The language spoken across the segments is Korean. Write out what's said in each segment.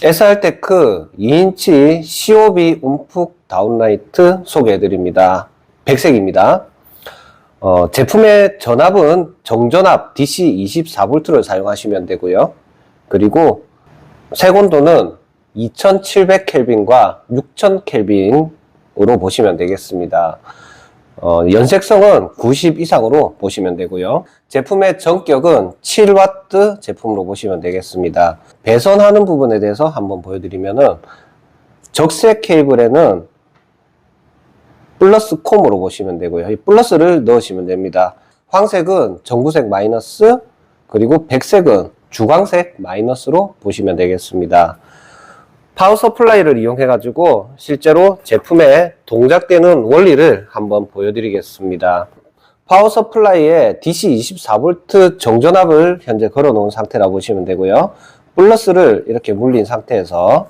SR테크 2인치 COB 움푹 다운라이트 소개해드립니다. 백색입니다. 어, 제품의 전압은 정전압 DC 24V를 사용하시면 되고요. 그리고 색온도는 2700켈빈과 6000켈빈으로 보시면 되겠습니다. 어, 연색성은 90 이상으로 보시면 되고요. 제품의 전격은 7W 제품으로 보시면 되겠습니다. 배선하는 부분에 대해서 한번 보여드리면은 적색 케이블에는 플러스 콤으로 보시면 되고요. 이 플러스를 넣으시면 됩니다. 황색은 전구색 마이너스 그리고 백색은 주광색 마이너스로 보시면 되겠습니다. 파워 서플라이를 이용해 가지고 실제로 제품에 동작되는 원리를 한번 보여드리겠습니다. 파워 서플라이에 DC 24V 정전압을 현재 걸어 놓은 상태라 보시면 되고요. 플러스를 이렇게 물린 상태에서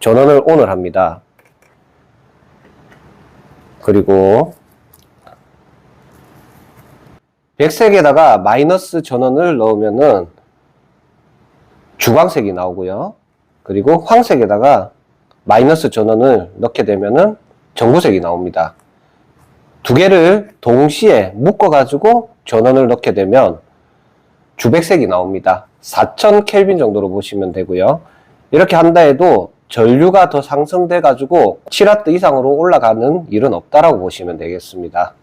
전원을 ON을 합니다. 그리고 백색에다가 마이너스 전원을 넣으면은 주광색이 나오고요. 그리고 황색에다가 마이너스 전원을 넣게 되면은 전구색이 나옵니다. 두 개를 동시에 묶어가지고 전원을 넣게 되면 주백색이 나옵니다. 4000 켈빈 정도로 보시면 되고요. 이렇게 한다 해도 전류가 더 상승돼 가지고 7W 이상으로 올라가는 일은 없다라고 보시면 되겠습니다.